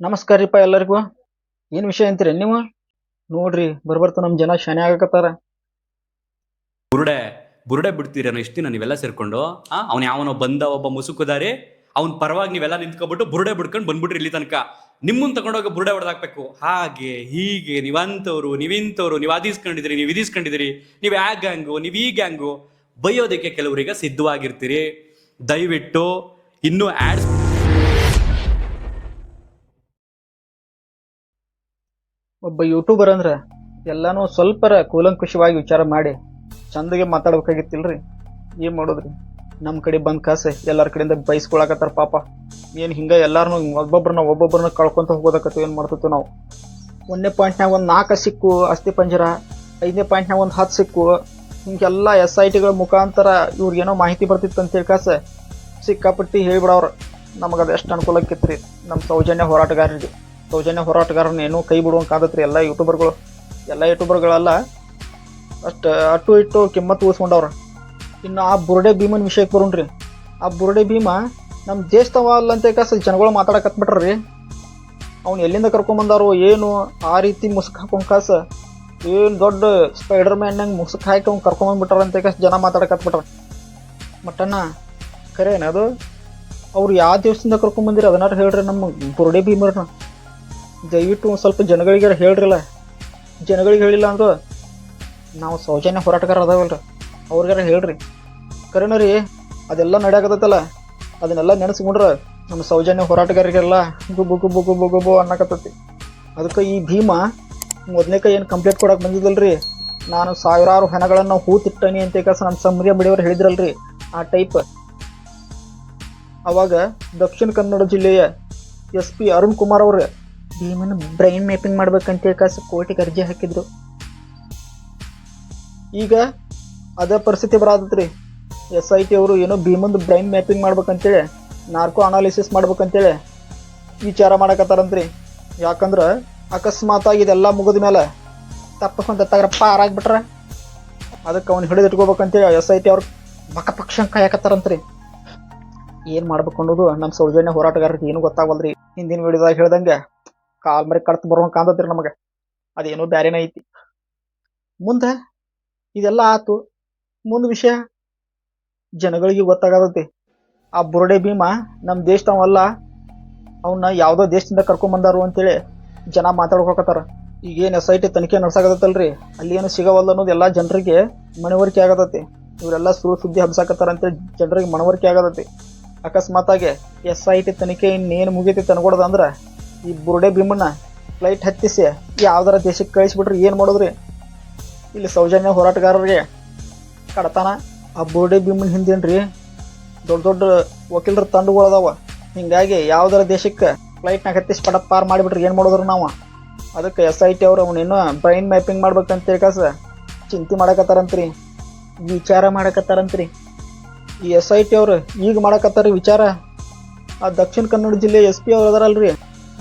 ನಮಸ್ಕಾರ ರೀಪ್ಪ ಎಲ್ಲರಿಗೂ. ಏನು ವಿಷಯ ಅಂತೀರಿ ನೀವು? ನೋಡ್ರಿ, ಬರ್ಬರ್ತ ನಮ್ಮ ಜನ ಶಾನೆ ಆಗಕತ್ತಾರ. ಬುರುಡೆ ಬುರುಡೆ ಬಿಡ್ತೀರೇನೋ ಇಷ್ಟು ದಿನ ನೀವೆಲ್ಲ ಸೇರ್ಕೊಂಡು, ಆ, ಅವ್ನು ಯಾವನೋ ಬಂದ, ಒಬ್ಬ ಮುಸುಕುದಾರಿ, ಅವ್ನ ಪರವಾಗಿ ನೀವೆಲ್ಲ ನಿಂತ್ಕೊಬಿಟ್ಟು ಬುರುಡೆ ಬಿಡ್ಕೊಂಡು ಬಂದ್ಬಿಟ್ರಿ ಇಲ್ಲಿ ತನಕ. ನಿಮ್ಮನ್ನ ತಗೊಂಡೋಗಿ ಬುರುಡೆ ಹೊಡೆದಾಕ್ಬೇಕು. ಹಾಗೆ, ಹೀಗೆ, ನೀವಂತವ್ರು, ನೀವಿಂತವ್ರು, ನೀವು ಅದಿಸ್ಕೊಂಡಿದ್ರಿ ನೀವು ಇದಿಸ್ಕೊಂಡಿದ್ರಿ ನೀವು ಆ ಗ್ಯಾಂಗು, ನೀವು ಈ ಗ್ಯಾಂಗು, ಬೈಯೋದಕ್ಕೆ ಕೆಲವರಿಗೆ ಸಿದ್ಧವಾಗಿರ್ತೀರಿ. ದಯವಿಟ್ಟು ಇನ್ನೂ ಆಡ್ಸ್ ಒಬ್ಬ ಯೂಟ್ಯೂಬರ್ ಅಂದ್ರೆ ಎಲ್ಲಾನು ಸ್ವಲ್ಪರ ಕೂಲಂಕುಷವಾಗಿ ವಿಚಾರ ಮಾಡಿ ಚಂದಗೆ ಮಾತಾಡ್ಬೇಕಾಗಿತ್ತಿಲ್ರಿ? ಏನ್ ಮಾಡೋದ್ರಿ? ನಮ್ಮ ಕಡೆ ಬಂದ್ ಕಾಸೆ, ಎಲ್ಲಾರ ಕಡೆಯಿಂದ ಬೈಸ್ಕೊಳಕತ್ತಾರ ಪಾಪ. ಏನ್ ಹಿಂಗ ಎಲ್ಲಾರನು ಒಬ್ಬೊಬ್ರನ್ನ ಒಬ್ಬೊಬ್ರನ್ನ ಕಳ್ಕೊಂತ ಹೋಗೋದಕ್ಕತ್ತು ಏನ್ ಮಾಡ್ತಿತ್ತು ನಾವು? ಒಂದನೇ ಪಾಯಿಂಟ್ನಾಗ ಒಂದು ನಾಲ್ಕು ಸಿಕ್ಕು, ಅಸ್ಥಿ ಪಂಜರ, ಐದನೇ ಪಾಯಿಂಟ್ನಾಗ ಒಂದು ಹತ್ತು ಸಿಕ್ಕು, ಹಿಂಗೆಲ್ಲ ಎಸ್ ಐ ಟಿಗಳ ಮುಖಾಂತರ ಇವ್ರಿಗೇನೋ ಮಾಹಿತಿ ಬರ್ತಿತ್ತು ಅಂತೇಳಿ ಕಾಸೆ. ಸಿಕ್ಕಾಪಟ್ಟಿ ಹೇಳ್ಬಿಡವ್ರ ನಮಗದು ಎಷ್ಟು ರೀ ನಮ್ಮ ಸೌಜನ್ಯ ಹೋರಾಟಗಾರರಿಗೆ. ಸೌಜನ್ಯ ಹೋರಾಟಗಾರನ ಏನೂ ಕೈ ಬಿಡುವಂಗೆ ಕಾದತ್ರಿ ಎಲ್ಲ ಯೂಟ್ಯೂಬರ್ಗಳು. ಎಲ್ಲ ಯೂಟ್ಯೂಬರ್ಗಳೆಲ್ಲ, ಅಷ್ಟು ಅಟ್ಟು ಇಟ್ಟು ಕಿಮ್ಮತ್ತು ಉಳಿಸ್ಕೊಂಡವ್ರ. ಇನ್ನು ಆ ಬುರುಡೆ ಭೀಮನ ವಿಷಯಕ್ಕೆ ಬರೋಣ್ರಿ. ಆ ಬುರುಡೆ ಭೀಮ ನಮ್ಮ ದೇಶದವ ಅಲ್ಲ ಅಂತ ಕಾಸ ಜನಗಳು ಮಾತಾಡಕತ್ಬಿಟ್ರಿ ಅವ್ನು ಎಲ್ಲಿಂದ ಕರ್ಕೊಂಬಂದಾರೋ ಏನು, ಆ ರೀತಿ ಮುಸುಕ್ ಹಾಕೊಂಡ್ ಕಾಸ ಏನು ದೊಡ್ಡ ಸ್ಪೈಡರ್ ಮ್ಯಾನ್ ನಂಗೆ ಮುಸುಕ್ ಹಾಕಿ ಅವ್ನು ಕರ್ಕೊಂಬಂದ್ಬಿಟ್ರಂತೆ ಕಾಸ ಜನ ಮಾತಾಡಕತ್ಬಿಟ್ರ ಮಟ್ಟಣ್ಣ ಖರೇನ ಅದು? ಅವ್ರು ಯಾವ ದಿವಸದಿಂದ ಕರ್ಕೊಂಬಂದಿರಿ ಅದನ್ನಾರು ಹೇಳ್ರಿ ನಮ್ಮ ಬುರುಡೆ ಭೀಮರ್ನ ದಯವಿಟ್ಟು ಒಂದು ಸ್ವಲ್ಪ ಜನಗಳಿಗೆ ಹೇಳ್ರಲ್ಲ. ಜನಗಳಿಗೆ ಹೇಳಿಲ್ಲ ಅಂದ್ರೆ ನಾವು ಸೌಜನ್ಯ ಹೋರಾಟಗಾರ ಅದಾವಲ್ರಿ. ಅವ್ರಿಗಾರ ಹೇಳ್ರಿ. ಕರೆನ ರೀ, ಅದೆಲ್ಲ ನಡೆಯಾಕತ್ತಲ್ಲ ಅದನ್ನೆಲ್ಲ ನೆನೆಸ್ಕೊಂಡ್ರೆ ನಮ್ಮ ಸೌಜನ್ಯ ಹೋರಾಟಗಾರರಿಗೆಲ್ಲ ಗುಬ್ಬು ಗುಬ್ಬು ಗುಬ್ಬು ಗುಬ್ಬು ಅನ್ನಕತ್ತೈತಿ. ಅದಕ್ಕೆ ಈ ಭೀಮ ಮೊದಲನೇಕ ಏನು ಕಂಪ್ಲೇಂಟ್ ಕೊಡಕ್ಕೆ ಬಂದಿದ್ದಲ್ರಿ? ನಾನು ಸಾವಿರಾರು ಹೆಣಗಳನ್ನು ಹೂತಿಟ್ಟನಿ ಅಂತ ಕೆಲಸ ನಮ್ಮ ಸಮರಿಯ ಹೇಳಿದ್ರಲ್ಲ ಹೇಳಿದ್ರಲ್ರಿ, ಆ ಟೈಪ್ ಅವಾಗ ದಕ್ಷಿಣ ಕನ್ನಡ ಜಿಲ್ಲೆಯ ಎಸ್ ಪಿ ಅರುಣ್ ಕುಮಾರ್ ಅವ್ರು ಭೀಮನ ಬ್ರೈನ್ ಮ್ಯಾಪಿಂಗ್ ಮಾಡ್ಬೇಕಂತ ಕಾಸು ಕೋರ್ಟಿಗೆ ಅರ್ಜಿ ಹಾಕಿದ್ರು. ಈಗ ಅದೇ ಪರಿಸ್ಥಿತಿ ಬರಾದ್ರಿ ಎಸ್ ಐ ಟಿ ಅವರು ಏನೋ ಭೀಮಂದು ಬ್ರೈನ್ ಮ್ಯಾಪಿಂಗ್ ಮಾಡ್ಬೇಕಂತೇಳಿ ನಾರ್ಕೋ ಅನಾಲಿಸಿಸ್ ಮಾಡ್ಬೇಕಂತೇಳಿ ವಿಚಾರ ಮಾಡಕತ್ತಾರಂತ್ರಿ. ಯಾಕಂದ್ರೆ ಅಕಸ್ಮಾತ್ ಇದೆಲ್ಲ ಮುಗಿದ ಮೇಲೆ ತಪ್ಪಕೊಂತ ತಗ್ರ ಪಾರಾಗ್ಬಿಟ್ರ ಅದಕ್ಕೆ ಅವ್ನು ಹಿಡಿದು ಇಟ್ಕೋಬೇಕಂತೇಳಿ ಎಸ್ ಐ ಟಿ ಅವ್ರು ಬಕ ಪಕ್ಷ ಕಾಯಕತ್ತಾರಂತ್ರಿ. ಏನು ಮಾಡ್ಬೇಕು ಅನ್ನೋದು ನಮ್ಮ ಸೌಜನ್ಯ ಹೋರಾಟಗಾರರಿಗೆ ಏನು ಗೊತ್ತಾಗಲ್ರಿ ಹಿಂದಿನ ವಿಡಿಯೋದಾಗ ಹೇಳ್ದಂಗೆ ಕಾಲ್ ಮರಿ ಕಡ್ತು ಬರೋಂಗ್ ಕಾಂತತ್ರಿ ನಮಗೆ. ಅದೇನೋ ಬ್ಯಾರೇನ ಐತಿ. ಮುಂದೆ ಇದೆಲ್ಲ ಆತು. ಮುಂದ ವಿಷಯ ಜನಗಳಿಗೆ ಗೊತ್ತಾಗತೈತಿ. ಆ ಬುರುಡೆ ಭೀಮ ನಮ್ಮ ದೇಶದವಲ್ಲ ಅವನ್ನ ಯಾವುದೋ ದೇಶದಿಂದ ಕರ್ಕೊಂಬಂದಾರು ಅಂತೇಳಿ ಜನ ಮಾತಾಡ್ಕೊಕತ್ತಾರ ಈಗೇನು ಎಸ್ ಐ ಟಿ ತನಿಖೆ ನಡ್ಸಾಕತ್ತಲ್ರಿ. ಅಲ್ಲಿ ಏನು ಸಿಗವಲ್ಲ ಅನ್ನೋದು ಎಲ್ಲಾ ಜನರಿಗೆ ಮನವರಿಕೆ ಆಗತೈತಿ. ಇವರೆಲ್ಲ ಸುಳ್ಳು ಸುದ್ದಿ ಹಬ್ಸಾಕತ್ತಾರ ಅಂತೇಳಿ ಜನರಿಗೆ ಮನವರಿಕೆ ಆಗತೈತಿ. ಅಕಸ್ಮಾತಾಗಿ ಎಸ್ ಐ ಟಿ ತನಿಖೆ ಇನ್ನೇನು ಮುಗೀತಿ ಅನ್ಕೊಡೋದಂದ್ರ ಈ ಬುರುಡೆ ಭೀಮನ್ನ ಫ್ಲೈಟ್ ಹತ್ತಿಸಿ ಯಾವ್ದಾರ ದೇಶಕ್ಕೆ ಕಳಿಸ್ಬಿಟ್ರಿ ಏನು ಮಾಡೋದ್ರಿ? ಇಲ್ಲಿ ಸೌಜನ್ಯ ಹೋರಾಟಗಾರರಿಗೆ ಕಡತಾನ. ಆ ಬುರುಡೆ ಭೀಮನ್ ಹಿಂದೇನ್ರಿ? ದೊಡ್ಡ ದೊಡ್ಡ ವಕೀಲರ ತಂಡಗಳು ಅದಾವ. ಹಿಂಗಾಗಿ ಯಾವ್ದಾರ ದೇಶಕ್ಕೆ ಫ್ಲೈಟ್ನಾಗ ಹತ್ತಿಸಿ ಪಡ ಪಾರ್ ಮಾಡಿಬಿಟ್ರಿ ಏನು ಮಾಡೋದ್ರಿ ನಾವು? ಅದಕ್ಕೆ ಎಸ್ ಐ ಟಿ ಅವ್ರು ಅವನೇನು ಬ್ರೈನ್ ಮ್ಯಾಪಿಂಗ್ ಮಾಡ್ಬೇಕಂತ ಕಾಸ ಚಿಂತೆ ಮಾಡಕತ್ತಾರಂತ್ರಿ. ವಿಚಾರ ಮಾಡಕತ್ತಾರಂತ್ರಿ. ಈ ಎಸ್ ಐ ಟಿ ಅವ್ರು ಈಗ ಮಾಡಕತ್ತಾರ ವಿಚಾರ. ಆ ದಕ್ಷಿಣ ಕನ್ನಡ ಜಿಲ್ಲೆ ಎಸ್ ಪಿ ಅವ್ರು ಅದಾರಲ್ರಿ.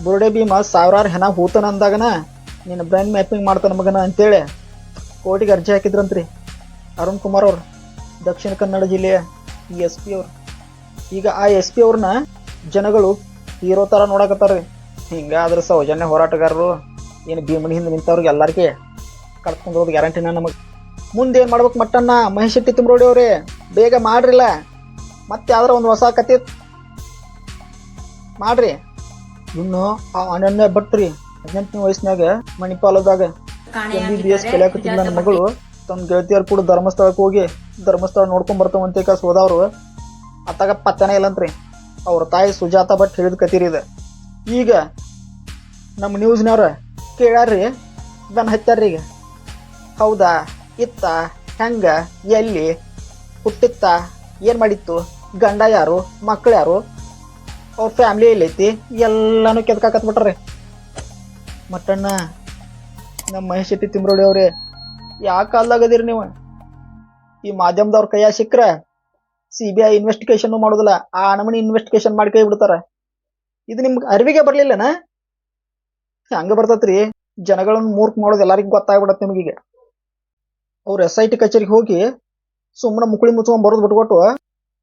ಬುರುಡೆ ಭೀಮ ಸಾವಿರಾರು ಹೆಣ ಹೂತನ ಅಂದಾಗನ, ನೀನು ಬ್ರೈನ್ ಮ್ಯಾಪಿಂಗ್ ಮಾಡ್ತಾನೆ ಮಗನ ಅಂತೇಳಿ ಕೋರ್ಟಿಗೆ ಅರ್ಜಿ ಹಾಕಿದ್ರಂತ್ರಿ. ಅರುಣ್ ಕುಮಾರ್ ಅವರು, ದಕ್ಷಿಣ ಕನ್ನಡ ಜಿಲ್ಲೆಯ ಈ ಎಸ್ ಪಿ ಅವರು. ಈಗ ಆ ಎಸ್ ಪಿ ಅವ್ರನ್ನ ಜನಗಳು ಹೀರೋ ಥರ ನೋಡಕತ್ತಾರ ಹಿಂಗಾದ್ರೆ ಸೌಜನ್ಯ ಹೋರಾಟಗಾರರು, ಏನು ಭೀಮನ ಹಿಂದೆ ನಿಂತವ್ರಿಗೆ ಎಲ್ಲರಿಗೆ ಕಳ್ಕೊಂಡು ಹೋಗೋದು ಗ್ಯಾರಂಟಿನ ನಮಗೆ. ಮುಂದೆ ಏನು ಮಾಡ್ಬೇಕು ಮಟ್ಟನ್ನ ಮಹೇಶ್ ಶೆಟ್ಟಿ ತುಂಬ್ರೋಡಿ ಅವ್ರಿ, ಬೇಗ ಮಾಡ್ರಿಲ್ಲ. ಮತ್ತೆ ಯಾವ್ದಾರ ಒಂದು ಹೊಸ ಕತೆ ಮಾಡ್ರಿ. ಇನ್ನು ಆ ಅನನ್ಯ ಭಟ್ರಿ ಹದಿನೆಂಟನೇ ವಯಸ್ಸಿನಾಗ ಮಣಿಪಾಲದಾಗ ಎಂ ಬಿ ಬಿ ಎಸ್ ಕಲಿಯಾಕತ್ತಿಲ್ಲ ನನ್ನ ಮಗಳು. ತನ್ನ ಗೆಳತಿಯರು ಕೂಡ ಧರ್ಮಸ್ಥಳಕ್ಕೆ ಹೋಗಿ ಧರ್ಮಸ್ಥಳ ನೋಡ್ಕೊಂಡ್ ಬರ್ತಾವಂತೆ ಕಾಸು ಹೋದವರು ಅತ್ತಾಗ ಪತ್ತನೇ ಇಲ್ಲಂತ್ರಿ. ಅವ್ರ ತಾಯಿ ಸುಜಾತ ಭಟ್ ಹೇಳಿದ ಕತೀರಿ ಇದೆ. ಈಗ ನಮ್ಮ ನ್ಯೂಸ್ನವ್ರ ಕೇಳಾರ್ರಿ ಬೆನ್ ಹಚ್ಚಾರ್ರಿ ಈಗ. ಹೌದಾ? ಇತ್ತ? ಹೆಂಗ? ಎಲ್ಲಿ? ಹುಟ್ಟಿತ್ತ? ಏನು ಮಾಡಿತ್ತು? ಗಂಡ ಯಾರು? ಮಕ್ಳು ಯಾರು? ಅವ್ರ ಫ್ಯಾಮಿಲಿ ಎಲ್ಲೈತಿ? ಎಲ್ಲಾನು ಕೆದ್ಕಾಕತ್ ಬಿಟ್ರಿ ಮಟ್ಟಣ್ಣ ನಮ್ಮ ಮಹೇಶ್ ಶೆಟ್ಟಿ ತಿಮ್ರೋಡಿ ಅವ್ರೆ, ಯಾ ಕಾಲ್ದಾಗದಿರಿ ನೀವು? ಈ ಮಾಧ್ಯಮದವ್ರ ಕೈಯ ಸಿಕ್ಕ್ರ ಸಿ ಬಿ ಐ ಇನ್ವೆಸ್ಟಿಗೇಷನ್ ಮಾಡೋದಿಲ್ಲ, ಆ ನಮನಿ ಇನ್ವೆಸ್ಟಿಗೇಷನ್ ಮಾಡಿ ಕೈ ಬಿಡ್ತಾರ. ಇದು ನಿಮ್ಗೆ ಅರಿವಿಗೆ ಬರ್ಲಿಲ್ಲನ? ಹಂಗ ಬರ್ತತ್ರಿ, ಜನಗಳನ್ನ ಮೂರ್ಖ ಮಾಡೋದು ಎಲ್ಲರಿಗೂ ಗೊತ್ತಾಗ್ಬಿಡತ್ತೆ ನಿಮಗೀಗ ಅವ್ರ ಎಸ್ ಐ ಟಿ ಕಚೇರಿಗೆ ಹೋಗಿ ಸುಮ್ಮನೆ ಮುಕುಳಿ ಮುಚ್ಕೊಂಡ್ ಬರೋದು ಬಿಟ್ಕೊಟ್ಟು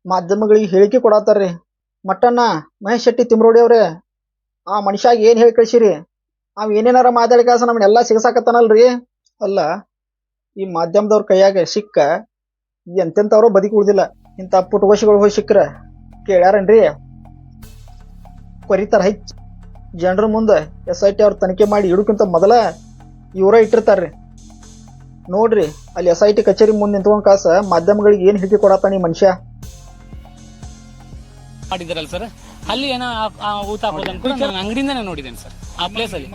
ಮಾಧ್ಯಮಗಳಿಗೆ ಹೇಳಿಕೆ ಕೊಡತ್ತಾರ್ರಿ ಮಟ್ಟಣ್ಣ ಮಹೇಶ್ ಶೆಟ್ಟಿ ತಿಮ್ರೋಡಿ ಅವ್ರೆ, ಆ ಮನುಷ್ಯಾಗ ಏನು ಹೇಳಿ ಕಳ್ಸಿರಿ? ಅವ್ ಏನೇನಾರ ಮಾತಾಡಿ ಕಾಸ ನಮ್ಮನ್ನೆಲ್ಲ ಸಿಗಸಾಕತ್ತಾನಲ್ರಿ? ಅಲ್ಲ, ಈ ಮಾಧ್ಯಮದವ್ರ ಕೈಯಾಗ ಸಿಕ್ಕ ಎಂತೆಂಥವ್ರು ಬದುಕಿ ಉಳ್ದಿಲ್ಲ ಇಂಥ ಪುಟಗೋಶಿಗಳು ಹೋಗಿ ಸಿಕ್ಕ್ರ ಕೇಳ್ಯಾರನ್ರಿ? ಕೊರಿತಾರ ಹೆಚ್ಚು ಜನರ ಮುಂದೆ ಎಸ್ ಐ ಟಿ ಅವ್ರ ತನಿಖೆ ಮಾಡಿ ಇಡೋಕ್ಕಿಂತ ಮೊದಲ ಇವರ ಇಟ್ಟಿರ್ತಾರ್ರಿ. ನೋಡ್ರಿ, ಅಲ್ಲಿ ಎಸ್ ಐ ಟಿ ಕಚೇರಿ ಮುಂದೆ ನಿಂತ್ಕೊಂಡು ಕಾಸ ಮಾಧ್ಯಮಗಳಿಗೆ ಏನು ಹಿಡಿಕೆ ಕೊಡತ್ತಾನ ನೀ ಮನುಷ್ಯ? ಮಾಡಿದಾರಲ್ಲ ಸರ್ ಅಲ್ಲಿ ಏನೋ ಆ- ಆ ಅನ್ಕೊಂಡು ನಾನು ಅಂಗಡಿಯಿಂದನೇ ನೋಡಿದ್ದೇನೆ ಸರ್ ಆ ಪ್ಲೇಸ್ ಅಲ್ಲಿ.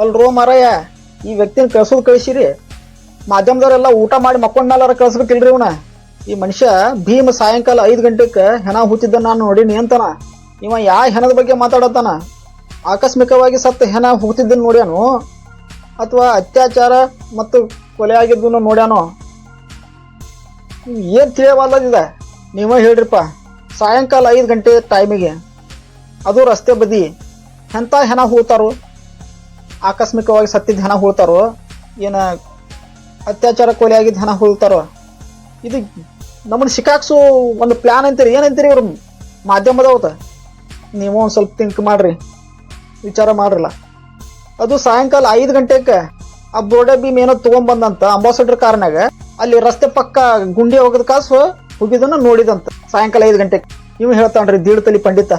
ಅಲ್ರೋ ಮಾರಾಯ ಈ ವ್ಯಕ್ತಿನ ಕಳ್ಸೋದು ಕಳಿಸಿರಿ. ಮಾಧ್ಯಮದವರೆಲ್ಲ ಊಟ ಮಾಡಿ ಮಕ್ಕೊಂಡ್ಮೇಲಾರ ಕಳ್ಸ್ಬೇಕಿಲ್ರಿ ಇವನ. ಈ ಮನುಷ್ಯ ಭೀಮ ಸಾಯಂಕಾಲ ಐದು ಗಂಟೆಗೆ ಹೆಣ ಹೂತಿದ್ದ ನಾನು ನೋಡೀನಿ ಅಂತಾನ. ಇವ ಯಾ ಹೆಣದ ಬಗ್ಗೆ ಮಾತಾಡತ್ತಾನ? ಆಕಸ್ಮಿಕವಾಗಿ ಸತ್ತ ಹೆಣ ಹೂತಿದ್ದನ್ ನೋಡ್ಯಾನು? ಅಥವಾ ಅತ್ಯಾಚಾರ ಮತ್ತು ಕೊಲೆ ಆಗಿದ್ದನ್ನು ನೋಡ್ಯಾನೋ? ಏನ್ ತಿಳಿಯವಲ್ಲದಿದೆ ನೀವೇ ಹೇಳ್ರಿಪ್ಪ. ಸಾಯಂಕಾಲ ಐದು ಗಂಟೆ ಟೈಮಿಗೆ ಅದು ರಸ್ತೆ ಬದಿ ಎಂಥ ಹೆಣ ಹೂಳ್ತಾರೋ ಆಕಸ್ಮಿಕವಾಗಿ ಸತ್ತಿದ್ದ ಹೆಣ ಹೂಳ್ತಾರೋ ಏನು ಅತ್ಯಾಚಾರ ಕೊಲೆ ಆಗಿದ್ದ ಹೆಣ ಹೂಳ್ತಾರೋ ಇದು ನಮ್ಮನ್ನು ಸಿಕ್ಕಾಕ್ಸು ಒಂದು ಪ್ಲ್ಯಾನ್ ಅಂತೀರಿ, ಏನಂತೀರಿ ಇವ್ರ ಮಾಧ್ಯಮದವತ್ತ ನೀವು ಒಂದು ಸ್ವಲ್ಪ ಥಿಂಕ್ ಮಾಡ್ರಿ, ವಿಚಾರ ಮಾಡ್ರಲ್ಲ. ಅದು ಸಾಯಂಕಾಲ ಐದು ಗಂಟೆಗೆ ಆ ಬೋರ್ಡೆ ಬೀಮ್ ಏನೋ ತಗೊಂಬಂದಂತ ಅಂಬಾಸಡರ್ ಕಾರ್ನಾಗ ಅಲ್ಲಿ ರಸ್ತೆ ಪಕ್ಕ ಗುಂಡಿ ಹೋಗದ ಕಾಸು ಹೋಗಿದ್ದನ್ನು ನೋಡಿದಂತ. ಸಾಯಂಕಾಲ ಐದು ಗಂಟೆಗೆ ಇವ್ ಹೇಳ್ತಾನ್ರಿ ದೀಡ್ತಲಿ ಪಂಡಿತ.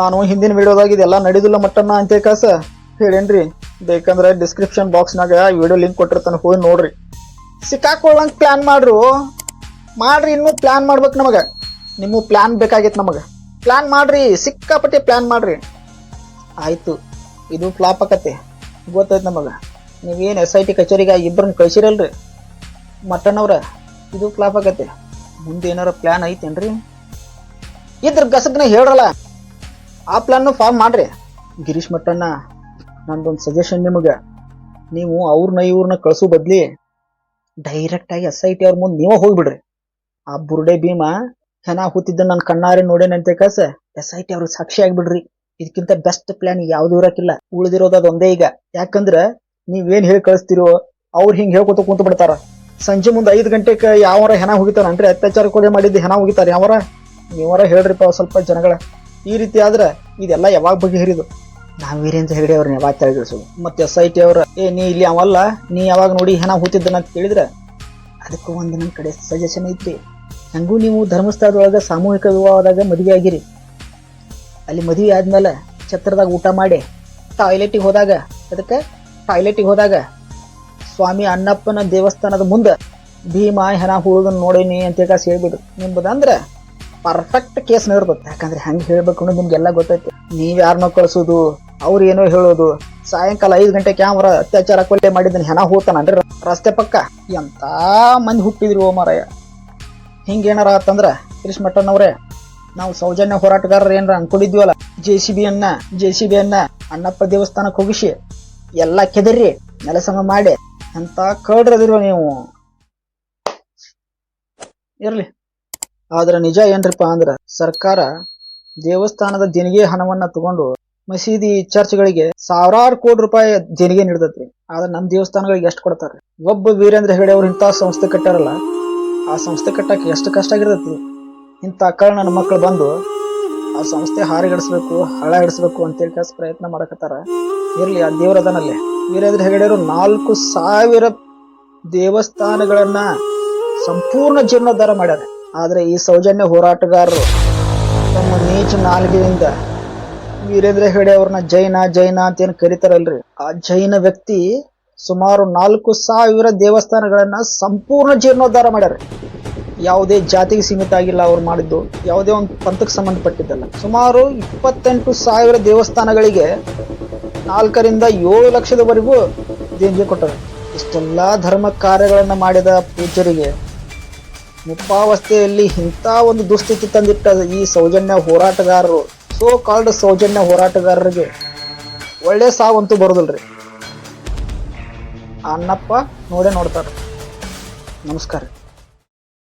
ನಾನು ಹಿಂದಿನ ವಿಡಿಯೋದಾಗ ಇದೆಲ್ಲ ನಡೆದಿಲ್ಲ ಮಟ್ಟನ್ನ ಅಂತ ಕಾಸ ಹೇಳೇನ್ರಿ. ಬೇಕಂದ್ರೆ ಡಿಸ್ಕ್ರಿಪ್ಷನ್ ಬಾಕ್ಸ್ನಾಗ ವಿಡಿಯೋ ಲಿಂಕ್ ಕೊಟ್ಟಿರ್ತಾನೆ, ಹೋಗಿ ನೋಡ್ರಿ. ಸಿಕ್ಕಾಕೊಳ್ಳಂಗೆ ಪ್ಲಾನ್ ಮಾಡ್ರು. ಮಾಡ್ರಿ, ಇನ್ನೂ ಪ್ಲಾನ್ ಮಾಡ್ಬೇಕು ನಮಗೆ. ನಿಮ್ಮ ಪ್ಲಾನ್ ಬೇಕಾಗಿತ್ತು ನಮಗೆ. ಪ್ಲಾನ್ ಮಾಡ್ರಿ, ಸಿಕ್ಕಾಪಟ್ಟೆ ಪ್ಲಾನ್ ಮಾಡ್ರಿ. ಆಯ್ತು, ಇದು ಫ್ಲಾಪ್ ಆಕತ್ತೆ. ಗೊತ್ತಾಯ್ತು ನಮಗೆ. ನೀವೇನು ಎಸ್ ಐ ಟಿ ಕಚೇರಿಗೆ ಇಬ್ಬರನ್ನ ಕಳಿಸಿರಲ್ರಿ. ಮಟನ್ ಇದು ಫ್ಲಾಪ್ ಆಕತ್ತೆ. ಮುಂದೆ ಏನಾರ ಪ್ಲಾನ್ ಐತೇನ್ರಿ? ಇದ್ರ ಗಸಗ್ನ ಹೇಳ್ರಲ್ಲ, ಆ ಪ್ಲಾನ್ ಫಾರ್ಮ್ ಮಾಡ್ರಿ. ಗಿರೀಶ್ ಮಟ್ಟಣ್ಣ, ನಂದೊಂದು ಸಜೆಷನ್ ನಿಮಗೆ. ನೀವು ಅವ್ರನ್ನ ಇವ್ರನ್ನ ಕಳ್ಸೋ ಬದ್ಲಿ ಡೈರೆಕ್ಟ್ ಆಗಿ ಎಸ್ ಐ ಟಿ ಅವ್ರ ಮುಂದೆ ನೀವೇ ಹೋಗ್ಬಿಡ್ರಿ. ಆ ಬುರ್ಡೆ ಭೀಮ ಹೆಣ ಹೂತಿದ್ದ ನನ್ನ ಕಣ್ಣಾರೆ ನೋಡೇನಂತೆ ಕಸ? ಎಸ್ ಐ ಟಿ ಅವ್ರಿಗೆ ಸಾಕ್ಷಿ ಆಗ್ಬಿಡ್ರಿ. ಇದಕ್ಕಿಂತ ಬೆಸ್ಟ್ ಪ್ಲಾನ್ ಯಾವ್ದು ಇರಕ್ಕಿಲ್ಲ ಉಳಿದಿರೋದು ಅದೊಂದೇ ಈಗ. ಯಾಕಂದ್ರೆ ನೀವೇನ್ ಹೇಳಿ ಕಳಿಸ್ತಿರೋ ಅವ್ರು ಹಿಂಗೆ ಹೇಳ್ಕೊತ ಕುಂತ ಬಿಡ್ತಾರ ಸಂಜೆ ಮುಂದೆ ಐದು ಗಂಟೆಗೆ ಯಾವರ ಹೆಣ ಹೋಗಿತಾರನ್ರಿ ಅತ್ಯಾಚಾರ ಕೊಲೆ ಮಾಡಿದ್ದು ಹೆಣ ಹೋಗಿತಾರ. ಯಾವರ ನೀವರ ಹೇಳ್ರಿಪ್ಪ ಸ್ವಲ್ಪ ಜನಗಳ. ಈ ರೀತಿ ಆದ್ರೆ ಇದೆಲ್ಲ ಯಾವಾಗ ಬಗೆಹರಿದು? ನಾವು ವೀರೇಂದ್ರ ಹೆಗಡೆ ಅವ್ರನ್ನ ಯಾವಾಗ ತೆಳಗಿಳಿಸೋದು ಮತ್ತೆ ಎಸ್ ಐ ಟಿ ಅವ್ರ, ಏ, ನೀ ಇಲ್ಲಿ ಅವಲ್ಲ ನೀ ಯಾವಾಗ ನೋಡಿ ಹೆಣ ಹೂತಿದ್ದನ? ಅಂತ ಕೇಳಿದ್ರೆ, ಅದಕ್ಕೂ ಒಂದು ನನ್ನ ಕಡೆ ಸಜೆಷನ್ ಐತಿ. ಹಂಗೂ ನೀವು ಧರ್ಮಸ್ಥಳದೊಳಗ ಸಾಮೂಹಿಕ ವಿವಾಹದಾಗ ಮದುವೆ ಆಗಿರಿ. ಅಲ್ಲಿ ಮದುವೆ ಆದ್ಮೇಲೆ ಛತ್ರದಾಗ ಊಟ ಮಾಡಿ ಟಾಯ್ಲೆಟಿಗೆ ಹೋದಾಗ, ಅದಕ್ಕೆ ಟಾಯ್ಲೆಟಿಗೆ ಹೋದಾಗ ಸ್ವಾಮಿ ಅಣ್ಣಪ್ಪನ ದೇವಸ್ಥಾನದ ಮುಂದೆ ಭೀಮಾ ಹೆಣ ಹುಳುದನ್ನು ನೋಡೀನಿ ಅಂತ ಹೇಳ್ಬಿಡ್ರಿ ನಿಂಬುದಂದ್ರೆ ಪರ್ಫೆಕ್ಟ್ ಕೇಸ್ ನಡೆದತ್ತೆ ಯಾಕಂದ್ರೆ ಹೆಂಗೆ ಹೇಳ್ಬೇಕು ಅನ್ನೋದು ನಿಮ್ಗೆಲ್ಲ ಗೊತ್ತೈತಿ. ನೀವು ಯಾರನ್ನೋ ಕಳ್ಸೋದು, ಅವ್ರು ಏನೋ ಹೇಳೋದು. ಸಾಯಂಕಾಲ ಐದು ಗಂಟೆ ಕ್ಯಾಮ್ರ ಅತ್ಯಾಚಾರ ಕೊಲೆ ಮಾಡಿದ್ದನ್ನ ಹೆಣ ಹೋಗ್ತಾನನ್ರಿ ರಸ್ತೆ ಪಕ್ಕ. ಎಂಥ ಮಂದಿ ಹುಟ್ಟಿದ್ರು ಓ ಮಾರಾಯ. ಹಿಂಗೇನಾರ ಆತಂದ್ರ ಅವ್ರೆ, ನಾವು ಸೌಜನ್ಯ ಹೋರಾಟಗಾರರು ಏನಾರ ಅನ್ಕೊಂಡಿದ್ವಲ್ಲ, ಜೆ ಸಿ ಬಿ ಅನ್ನ, ಜೆ ಸಿ ಬಿ ಅನ್ನ ಅಣ್ಣಪ್ಪ ದೇವಸ್ಥಾನಕ್ಕೆ ಹೋಗಿಸಿ, ಎಲ್ಲ ಕೆದರಿ ನೆಲಸಮ ಮಾಡಿ ಅಂತ ಕಡ್ರದಿರುವ ನೀವು? ಇರ್ಲಿ. ಆದ್ರ ನಿಜ ಏನ್ರಿಪ್ಪ ಅಂದ್ರ ಸರ್ಕಾರ ದೇವಸ್ಥಾನದ ದೇಣಿಗೆ ಹಣವನ್ನ ತಗೊಂಡು ಮಸೀದಿ ಚರ್ಚ್ಗಳಿಗೆ ಸಾವಿರಾರು ಕೋಟಿ ರೂಪಾಯಿ ದೇಣಿಗೆ ನೀಡ್ತೈತ್ರಿ. ಆದ್ರೆ ನಮ್ಮ ದೇವಸ್ಥಾನಗಳಿಗೆ ಎಷ್ಟು ಕೊಡ್ತಾರೆ? ಒಬ್ಬ ವೀರೇಂದ್ರ ಹೆಗಡೆ ಅವ್ರು ಇಂಥ ಸಂಸ್ಥೆ ಕಟ್ಟಾರಲ್ಲ ಆ ಸಂಸ್ಥೆ ಕಟ್ಟಕ್ಕೆ ಎಷ್ಟು ಕಷ್ಟ ಆಗಿರ್ತೈತಿ ಇಂಥ ಕಾರಣ ನನ್ನ ಮಕ್ಕಳು ಬಂದು ಆ ಸಂಸ್ಥೆ ಹಾರಿಗಡಿಸ್ಬೇಕು ಹಿಡಿಸ್ಬೇಕು ಅಂತೇಳಿ ಕಾಸ್ ಪ್ರಯತ್ನ ಮಾಡಕತ್ತಾರ. ಇರ್ಲಿ, ಆ ದೇವರದನಲ್ಲಿ ವೀರೇಂದ್ರ ಹೆಗಡೆಯವರು ನಾಲ್ಕು ಸಾವಿರ ದೇವಸ್ಥಾನಗಳನ್ನ ಸಂಪೂರ್ಣ ಜೀರ್ಣೋದ್ಧಾರ ಮಾಡ್ಯಾರ. ಆದ್ರೆ ಈ ಸೌಜನ್ಯ ಹೋರಾಟಗಾರರು ತಮ್ಮ ನೀಚ ನಾಲ್ಗೆಯಿಂದ ವೀರೇಂದ್ರ ಹೆಗಡೆ ಅವ್ರನ್ನ ಜೈನ ಜೈನ ಅಂತ ಏನ್ ಕರೀತಾರಲ್ರಿ. ಆ ಜೈನ ವ್ಯಕ್ತಿ ಸುಮಾರು ನಾಲ್ಕು ಸಾವಿರ ದೇವಸ್ಥಾನಗಳನ್ನ ಸಂಪೂರ್ಣ ಜೀರ್ಣೋದ್ಧಾರ ಮಾಡ್ಯಾರ. ಯಾವುದೇ ಜಾತಿಗೆ ಸೀಮಿತ ಆಗಿಲ್ಲ ಅವ್ರು ಮಾಡಿದ್ದು, ಯಾವುದೇ ಒಂದು ಪಂಥಕ್ಕೆ ಸಂಬಂಧಪಟ್ಟಿದ್ದಲ್ಲ. ಸುಮಾರು ಇಪ್ಪತ್ತೆಂಟು ಸಾವಿರ ದೇವಸ್ಥಾನಗಳಿಗೆ ನಾಲ್ಕರಿಂದ ಏಳು ಲಕ್ಷದವರೆಗೂ ದೇಣಿಗೆ ಕೊಟ್ಟರು. ಇಷ್ಟೆಲ್ಲ ಧರ್ಮ ಕಾರ್ಯಗಳನ್ನು ಮಾಡಿದ ಪೂಜ್ಯರಿಗೆ ಮುಪ್ಪಾವಸ್ಥೆಯಲ್ಲಿ ಇಂಥ ಒಂದು ದುಸ್ಥಿತಿ ತಂದಿಟ್ಟ ಈ ಸೌಜನ್ಯ ಹೋರಾಟಗಾರರು ಸೋ ಕಾಲ್ಡ್ ಸೌಜನ್ಯ ಹೋರಾಟಗಾರರಿಗೆ ಒಳ್ಳೆ ಸಾವಂತೂ ಬರೋದಿಲ್ರಿ. ಅಣ್ಣಪ್ಪ ನೋಡೇ ನೋಡ್ತಾರೆ. ನಮಸ್ಕಾರ.